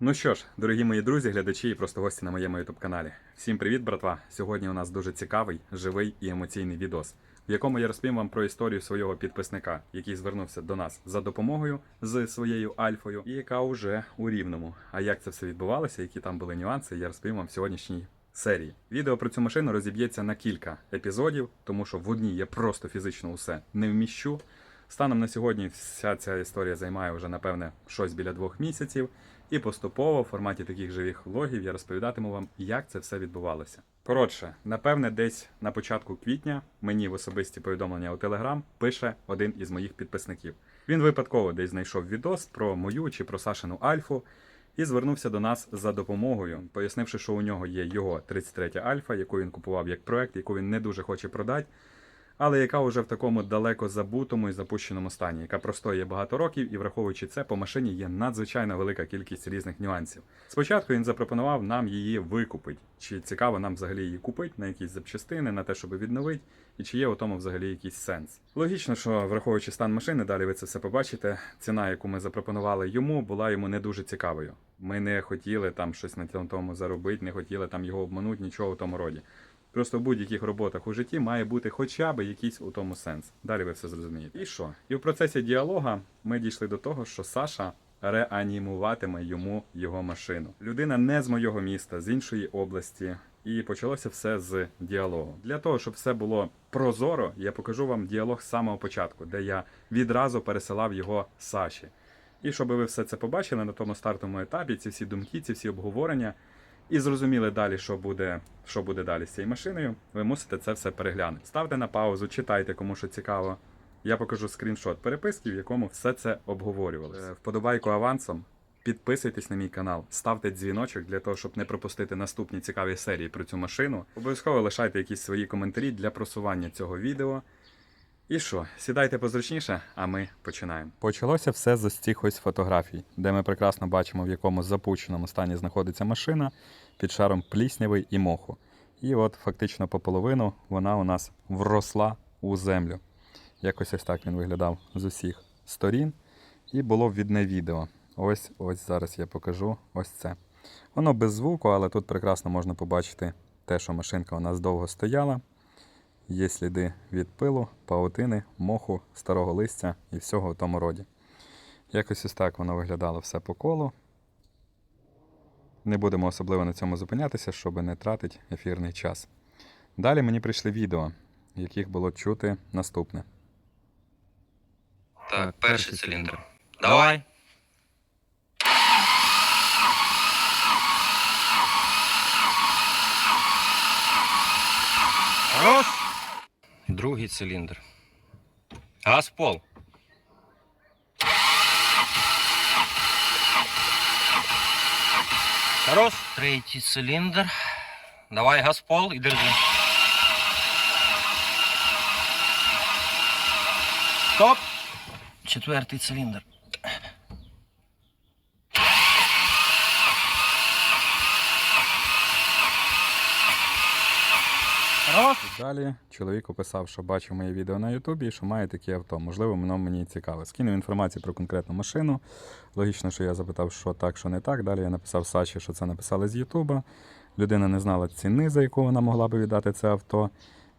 Ну що ж, дорогі мої друзі, глядачі і просто гості на моєму youtube каналі. Всім привіт, братва! Сьогодні у нас дуже цікавий, живий і емоційний відос, в якому я розповім вам про історію свого підписника, який звернувся до нас за допомогою з своєю альфою, і яка уже у рівному. А як це все відбувалося, які там були нюанси, я розповім вам в сьогоднішній серії. Відео про цю машину розіб'ється на кілька епізодів, тому що в одній я просто фізично усе не вміщу. Станом на сьогодні вся ця історія займає вже, напевне, щось біля двох місяців. І поступово в форматі таких живих логів я розповідатиму вам, як це все відбувалося. Коротше, напевне, десь на початку квітня мені в особисті повідомлення у Телеграм пише один із моїх підписників. Він випадково десь знайшов відос про мою чи про Сашину Альфу і звернувся до нас за допомогою, пояснивши, що у нього є його 33 Альфа, яку він купував як проект, яку він не дуже хоче продати але яка вже в такому далеко забутому і запущеному стані, яка простоє багато років, і враховуючи це, по машині є надзвичайно велика кількість різних нюансів. Спочатку він запропонував нам її викупити. Чи цікаво нам взагалі її купити на якісь запчастини, на те, щоб відновити, і чи є у тому взагалі якийсь сенс. Логічно, що враховуючи стан машини, далі ви це все побачите. Ціна, яку ми запропонували йому, була йому не дуже цікавою. Ми не хотіли там щось на тому заробити, не хотіли там його обманути, нічого в тому роді. Просто в будь-яких роботах у житті має бути хоча б якийсь у тому сенс. Далі ви все зрозумієте. І що? І в процесі діалога ми дійшли до того, що Саша реанімуватиме йому його машину. Людина не з моєго міста, з іншої області. І почалося все з діалогу. Для того, щоб все було прозоро, я покажу вам діалог з самого початку, де я відразу пересилав його Саші. І щоб ви все це побачили на тому стартовому етапі, ці всі думки, ці всі обговорення, і зрозуміли далі, що буде, що буде далі з цією машиною, ви мусите це все переглянути. Ставте на паузу, читайте, кому що цікаво. Я покажу скріншот переписки, в якому все це обговорювалося. Е, Вподобайку авансом. Підписуйтесь на мій канал, ставте дзвіночок для того, щоб не пропустити наступні цікаві серії про цю машину. Обов'язково лишайте якісь свої коментарі для просування цього відео. І що, сідайте позручніше, а ми починаємо. Почалося все з цих ось фотографій, де ми прекрасно бачимо, в якому запущеному стані знаходиться машина під шаром плісняви і моху. І от фактично пополовину вона у нас вросла у землю. Якось ось так він виглядав з усіх сторін. І було відне відео. Ось ось зараз я покажу ось це. Воно без звуку, але тут прекрасно можна побачити те, що машинка у нас довго стояла. Є сліди від пилу, паутини, моху, старого листя і всього в тому роді. Якось ось так воно виглядало все по колу. Не будемо особливо на цьому зупинятися, щоб не тратити ефірний час. Далі мені прийшли відео, яких було чути наступне. Так, перший циліндр. Давай. Хорош. Другий циліндр. Газ в пол. Хорош. Третій циліндр. Давай газ в пол і держи. Стоп. Четвертий циліндр. Хорош. Далі чоловік описав, що бачив моє відео на Ютубі і що має таке авто. Можливо, воно мені цікаве. Скинув інформацію про конкретну машину. Логічно, що я запитав, що так, що не так. Далі я написав Саші, що це написали з Ютуба. Людина не знала ціни, за яку вона могла би віддати це авто.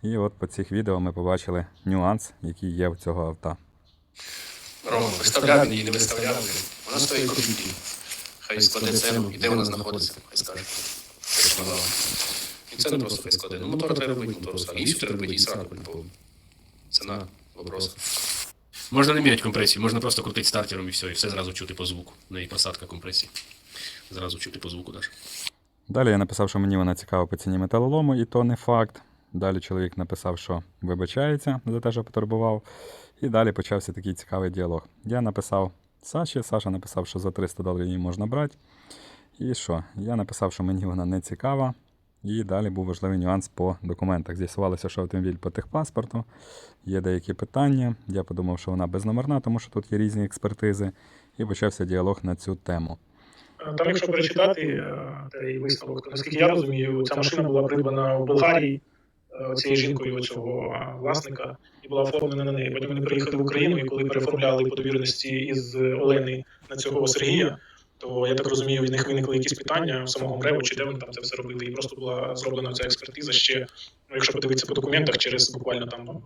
І от по цих відео ми побачили нюанс, який є в цього авто. Рома, виставляв він її, не виставляв. Вона стоїть копійки. Хай складе ціну, і де вона знаходиться, хай скаже. Це не просто хай складе. Ну, мотор треба робити, мотор. І все треба робити, і сраку по Ціна, вопрос. Можна не міняти компресію, можна просто крутити стартером і все, і все зразу чути по звуку. Ну і посадка компресії. Зразу чути по звуку даже. Далі я написав, що мені вона цікава по ціні металолому, і то не факт. Далі чоловік написав, що вибачається за те, що потурбував. І далі почався такий цікавий діалог. Я написав Саші, Саша написав, що за 300 доларів її можна брати. І що? Я написав, що мені вона не цікава. І далі був важливий нюанс по документах. З'ясувалося, що автомобіль по техпаспорту, є деякі питання. Я подумав, що вона безномерна, тому що тут є різні експертизи. І почався діалог на цю тему. Там, якщо перечитати е, цей висновок, то наскільки я розумію, ця машина була придбана в Болгарії е, цією жінкою цього е, власника і була оформлена на неї. Потім вони приїхали в Україну, і коли переформляли по довіреності із Олени на цього Сергія, то я так розумію, в них виникли якісь питання в самого МРЕВу, чи де вони там це все робили, і просто була зроблена ця експертиза ще, ну, якщо подивитися по документах, через буквально там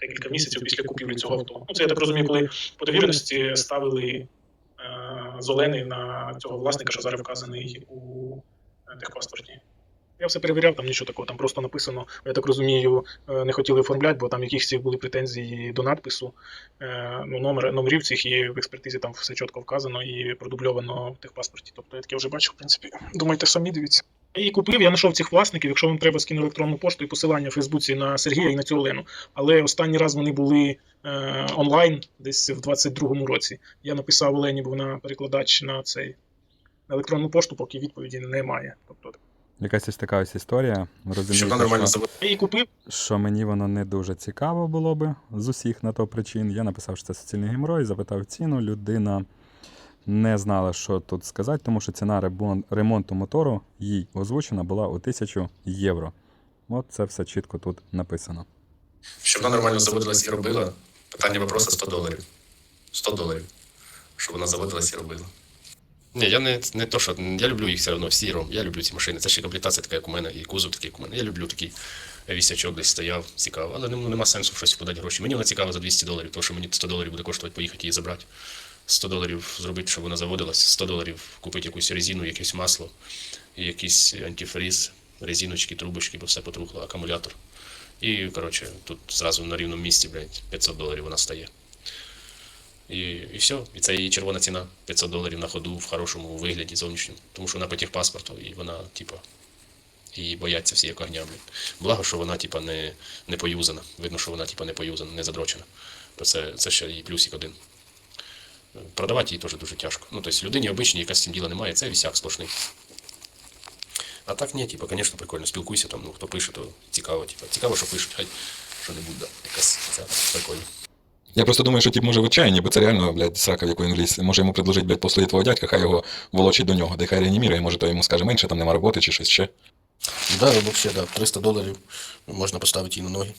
декілька місяців після купівлі цього авто. Ну, це я так розумію, коли по довіреності ставили е, зелений на цього власника, що зараз вказаний у е, техпаспорті. Я все перевіряв, там нічого такого, там просто написано, я так розумію, е, не хотіли оформляти, бо там якісь були претензії до надпису, е, ну, номер, номерів цих, і в експертизі там все чітко вказано і продубльовано в техпаспорті. Тобто я таке вже бачив, в принципі. Думайте самі, дивіться. Її купив, я знайшов цих власників. Якщо вам треба скину електронну пошту і посилання в Фейсбуці на Сергія і на цю Олену. Але останній раз вони були е, онлайн десь в 22-му році. Я написав Олені, бо вона перекладач на цей на електронну пошту, поки відповіді немає. Тобто Якась ось така ось історія. Розумієте, вона нормально що, я купив. що мені воно не дуже цікаво було би з усіх на то причин. Я написав, що це суцільний геморой, запитав ціну. Людина не знала, що тут сказати, тому що ціна ремон- ремонту мотору їй озвучена була у 1000 євро. От це все чітко тут написано. Щоб вона нормально заводилась і робила, питання вопроса 100 доларів. 100 доларів. Щоб вона заводилась і робила. Ні, я не, не то, що я люблю їх все одно, всі ром. Я люблю ці машини. Це ще комплектація така, як у мене, і кузов такий, як у мене. Я люблю такий вісячок десь стояв, цікаво. Але ну, нема сенсу в щось подати гроші. Мені вона цікава за 200 доларів, тому що мені 100 доларів буде коштувати поїхати її забрати. 100 доларів зробити, щоб вона заводилась, 100 доларів купити якусь резину, якесь масло, якийсь антифриз, резиночки, трубочки, бо все потрухло, акумулятор. І, коротше, тут зразу на рівному місці, блядь, 500 доларів вона стає. І, і все. І це її червона ціна 500 доларів на ходу в хорошому вигляді зовнішньому. Тому що вона по техпаспорту, і вона, типа, її бояться всі як огня. Благо, що вона, типа, не, не поюзана. Видно, що вона, типа, не поюзана, не задрочена. То це, це ще її плюсик один. Продавати її теж дуже тяжко. Ну, тобто людині обичній, яка з цим діла немає, це вісяк сплошний. А так ні, типа, звісно, прикольно. Спілкуйся там, ну хто пише, то цікаво, типа. Цікаво, що пишуть, хай що-небудь, да. Якась це прикольно. Я просто думаю, що тип може в отчаянні, бо це реально, блядь, срака, в яку він вліз. Може йому предложить, блядь, послати твого дядька, хай його волочить до нього, де хай реанімірує, може то йому скаже менше, там нема роботи чи щось ще. Да, вообще, да, 300 доларів можна поставити її на ноги.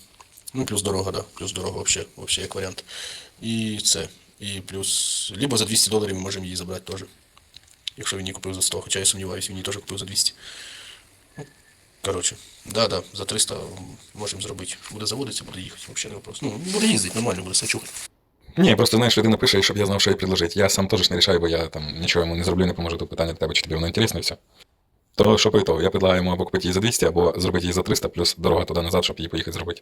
Ну, плюс дорога, да, плюс дорога вообще, вообще як варіант. І це. І плюс, либо за 200 доларів ми можемо її забрати теж. Якщо він її купив за 100, хоча я сумніваюся, він її теж купив за 200. Коротше, да, да, за 300 можемо зробити. Буде заводитися, буде їхати, вообще не вопрос. Ну, буде їздити, нормально буде все чухати. Ні, просто знаєш, людина пише, щоб я знав, що їй предложити. Я сам теж не рішаю, бо я там нічого йому не зроблю, не поможу. Тут питання до тебе, чи тобі воно інтересно і все. То що по ітогу? Я предлагаю йому або купити її за 200, або зробити її за 300, плюс дорога туди назад, щоб її поїхати зробити.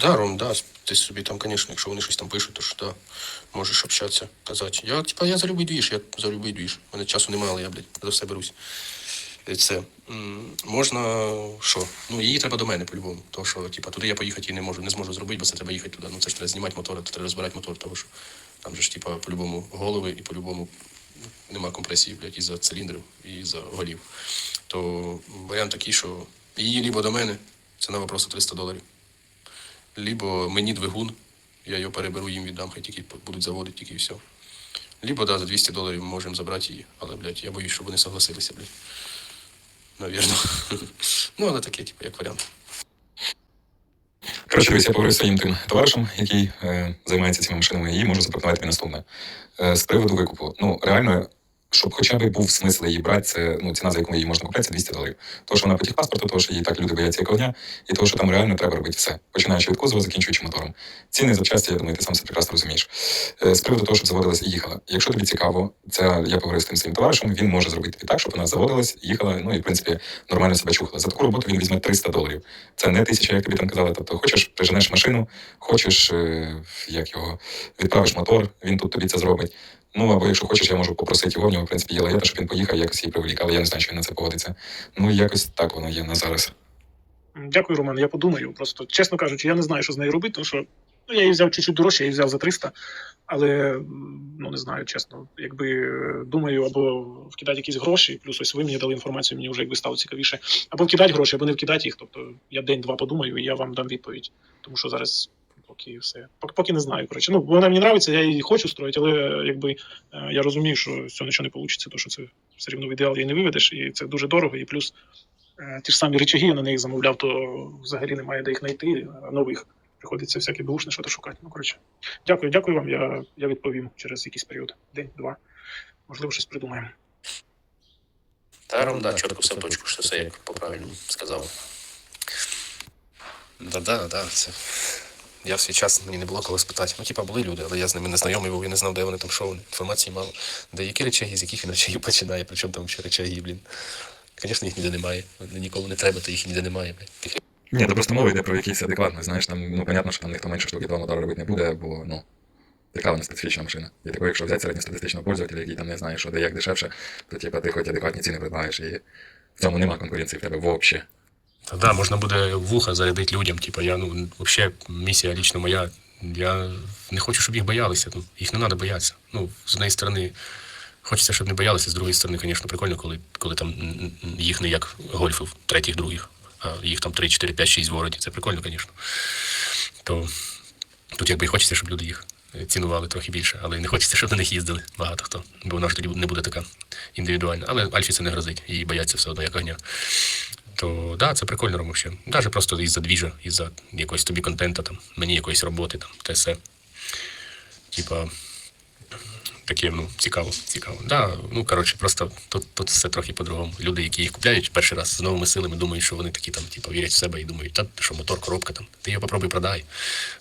Да, Ром, да, ти собі там, звісно, якщо вони щось там пишуть, то ж да, можеш общатися, казати. Я, типа, я за любий двіж, я за любий двіж. У мене часу немає, але я, блядь, за все берусь. І Це можна що? Ну, її треба до мене по-любому. Тому що, типа, туди я поїхати і не можу, не зможу зробити, бо це треба їхати туди. Ну це ж треба знімати мотор, то треба розбирати мотор, тому що там же ж, типа, по-любому голови і по-любому нема компресії, блядь, із-за циліндрів і із-за голів. То варіант такий, що її либо до мене, ціна просто 300 доларів. Либо мені двигун, я його переберу, їм віддам, хай тільки будуть заводити, тільки і все. Либо, да, за 200 доларів ми можемо забрати її, але, блядь, я боюсь, щоб вони согласилися, блядь. Навірно. ну, але таке, типу, як варіант. Коротше, дивись, я поговорю з своїм тим товаришем, який е, займається цими машинами, і можу запропонувати тобі наступне. Е, з приводу викупу. Ну, реально, щоб хоча б був смисл її брати, це ну, ціна, за яку її можна купити, це 200 доларів. Тому що вона по паспорту, тому що її так люди бояться як огня, і тому що там реально треба робити все. Починаючи від кузова, закінчуючи мотором. Ціни запчасті, я думаю, ти сам це прекрасно розумієш. Е, з приводу того, щоб заводилась і їхала. Якщо тобі цікаво, це я поговорив з тим своїм товаришем, він може зробити тобі так, щоб вона заводилась, їхала, ну і в принципі нормально себе чухала. За таку роботу він візьме 300 доларів. Це не тисяча, як тобі там казали. Тобто, хочеш, приженеш машину, хочеш, е, як його, відправиш мотор, він тут тобі це зробить. Ну, або якщо хочеш, я можу попросити його, в нього, в принципі, є лаєта, щоб він поїхав, якось її привлік, але я не знаю, чи він на це погодиться. Ну, якось так воно є на зараз. Дякую, Роман. Я подумаю. Просто чесно кажучи, я не знаю, що з нею робити, тому що ну, я її взяв чуть-чуть дорожче, я її взяв за 300, але ну не знаю, чесно. Якби е, думаю, або вкидати якісь гроші, плюс ось ви мені дали інформацію, мені вже якби стало цікавіше. Або вкидати гроші, або не вкидати їх. Тобто я день-два подумаю, і я вам дам відповідь. Тому що зараз поки все. Поки, не знаю. Коротше, ну вона мені подобається, я її хочу строїти, але якби е, я розумію, що з цього нічого не вийде, тому що це все рівно в ідеал її не виведеш, і це дуже дорого, і плюс. Е, Ті ж самі речаги я на них замовляв, то взагалі немає де їх знайти. Нових приходиться всякі бушне що-то шукати. Ну, коротше. Дякую, дякую вам. Я, я відповім через якийсь період. День, два. можливо, щось придумаємо. Та ром, да, чітко все в точку, що все як по-правильному сказав. Да, да, да, це. Я в свій час мені не було кого спитати. Ну, типа, були люди, але я з ними не знайомий був, я не знав, де вони там, вони. Інформації мало. Де які речаги, з яких він речагів починає, причому там ще речаги, блін. Звісно, їх ніде немає. Нікому не треба, то їх ніде немає. Ні, то просто мова йде про якийсь адекватний, знаєш, там, ну, понятно, що там ніхто менше штуки два мотора робити не буде, бо, ну, така вона специфічна машина. І такою, якщо взяти середньостатистичного пользователя, який там не знає, що де як дешевше, то, типа, ти хоч адекватні ціни придбаєш, і в цьому нема конкуренції в тебе взагалі. Та да, можна буде вуха зарядити людям. Типа, я, ну, взагалі, місія лічно моя. Я не хочу, щоб їх боялися. Ну, їх не треба боятися. Ну, з однієї сторони, хочеться, щоб не боялися, з другої сторони, звісно, прикольно, коли, коли там їх не як гольфів, третіх, других, а їх там 3, 4, 5, 6 в городі. Це прикольно, звісно. То тут якби і хочеться, щоб люди їх цінували трохи більше, але не хочеться, щоб на них їздили багато хто. Бо вона ж тоді не буде така індивідуальна. Але Альфі це не грозить, її бояться все одно як огня. То да, це прикольно робимо ще. Навіть просто із-за двіжа, із-за якогось тобі контента, там, мені якоїсь роботи, там, те все. Типа, таке, ну, цікаво, цікаво. Да, ну, коротше, просто тут, тут все трохи по-другому. Люди, які їх купляють перший раз з новими силами, думають, що вони такі там, типу, вірять в себе і думають, та що мотор, коробка там, ти його попробуй продай.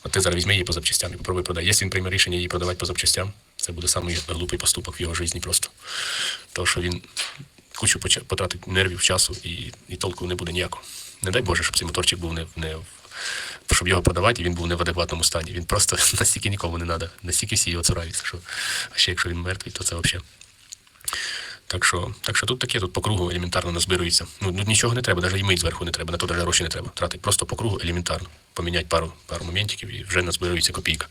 От ти зараз візьми її по запчастям і попробуй продай. Якщо він прийме рішення її продавати по запчастям, це буде самий глупий поступок в його житті просто. То, що він кучу потратить нервів, часу і, і толку не буде ніякого. Не дай Боже, щоб цей моторчик був не, не щоб його продавати, і він був не в адекватному стані. Він просто настільки нікому не треба, настільки всі його цураються, що а ще якщо він мертвий, то це взагалі. Так що, так що тут таке, тут по кругу елементарно назбирується. Ну, ну нічого не треба, навіть і мить зверху не треба, на то навіть гроші не треба. Тратить просто по кругу елементарно. Поміняти пару, пару моментиків і вже назбирується копійка.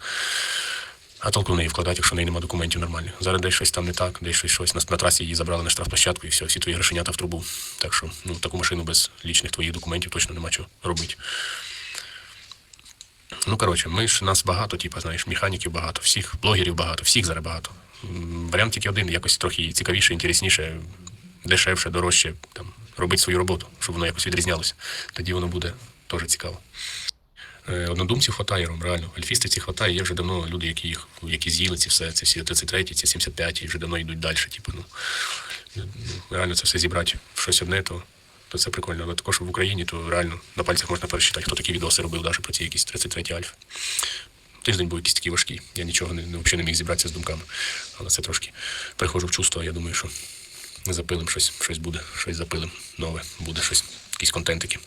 А толку неї вкладати, якщо в неї немає документів нормальних. Зараз десь щось там не так, десь щось щось. На, на трасі її забрали на штрафплощадку і все, всі твої грошенята в трубу. Так що ну, таку машину без лічних твоїх документів точно нема чого робити. Ну, коротше, ми ж нас багато, типу, знаєш, механіків багато, всіх блогерів багато, всіх зараз багато. Варіант тільки один, якось трохи цікавіше, інтересніше, дешевше, дорожче, там, робити свою роботу, щоб воно якось відрізнялося. Тоді воно буде теж цікаво. Е, Однодумців хватає, реально. Альфістів хватає, є вже давно люди, які їх які з'їли ці все, це всі 33, ці 75, і вже давно йдуть далі. Типу, ну, ну, реально це все зібрати в щось одне, то, то це прикольно. Але також в Україні, то реально на пальцях можна пересчитати, хто такі відоси робив навіть про ці якісь 33 альфи. Тиждень був якийсь такий важкий. Я нічого не, взагалі не міг зібратися з думками. Але це трошки приходжу в чувство, я думаю, що запилим щось, щось буде, щось запилим нове, буде щось, якісь контентики.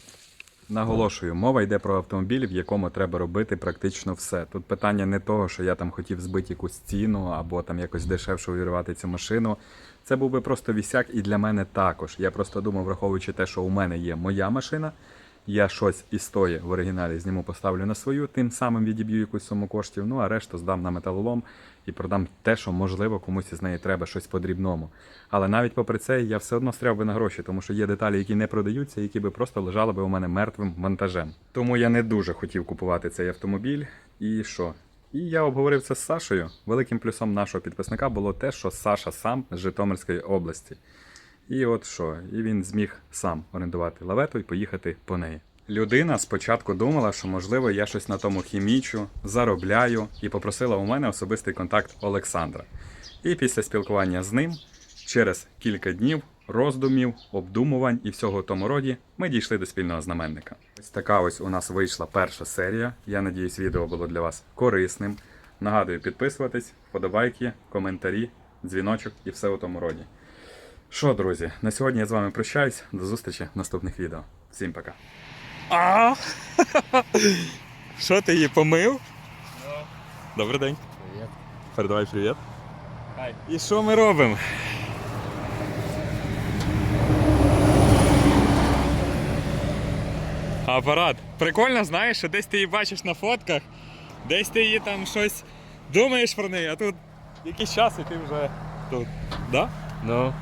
Наголошую, мова йде про автомобіль, в якому треба робити практично все. Тут питання не того, що я там хотів збити якусь ціну або там якось дешевше увірвати цю машину. Це був би просто вісяк і для мене також. Я просто думав, враховуючи те, що у мене є моя машина, я щось із тої в оригіналі зніму, поставлю на свою, тим самим відіб'ю якусь суму коштів, ну а решту здам на металолом і продам те, що можливо комусь із неї треба щось по-дрібному. Але навіть попри це я все одно стряв би на гроші, тому що є деталі, які не продаються, які би просто лежали би у мене мертвим вантажем. Тому я не дуже хотів купувати цей автомобіль. І що? І я обговорив це з Сашою. Великим плюсом нашого підписника було те, що Саша сам з Житомирської області. І от що, і він зміг сам орендувати лавету і поїхати по неї. Людина спочатку думала, що можливо я щось на тому хімічу, заробляю, і попросила у мене особистий контакт Олександра. І після спілкування з ним, через кілька днів роздумів, обдумувань і всього тому роді, ми дійшли до спільного знаменника. Ось така ось у нас вийшла перша серія. Я надіюсь, відео було для вас корисним. Нагадую, підписуватись, вподобайки, коментарі, дзвіночок і все у тому роді. Що, друзі, на сьогодні я з вами прощаюсь. До зустрічі в наступних відео. Всім пока. А! Що ти її помив? Добрий день. Привіт. Передавай привіт. Хай. І що ми робимо? Апарат. Прикольно, знаєш, що десь ти її бачиш на фотках, десь ти її там щось думаєш про неї, а тут якийсь час і ти вже тут. Да? Ну,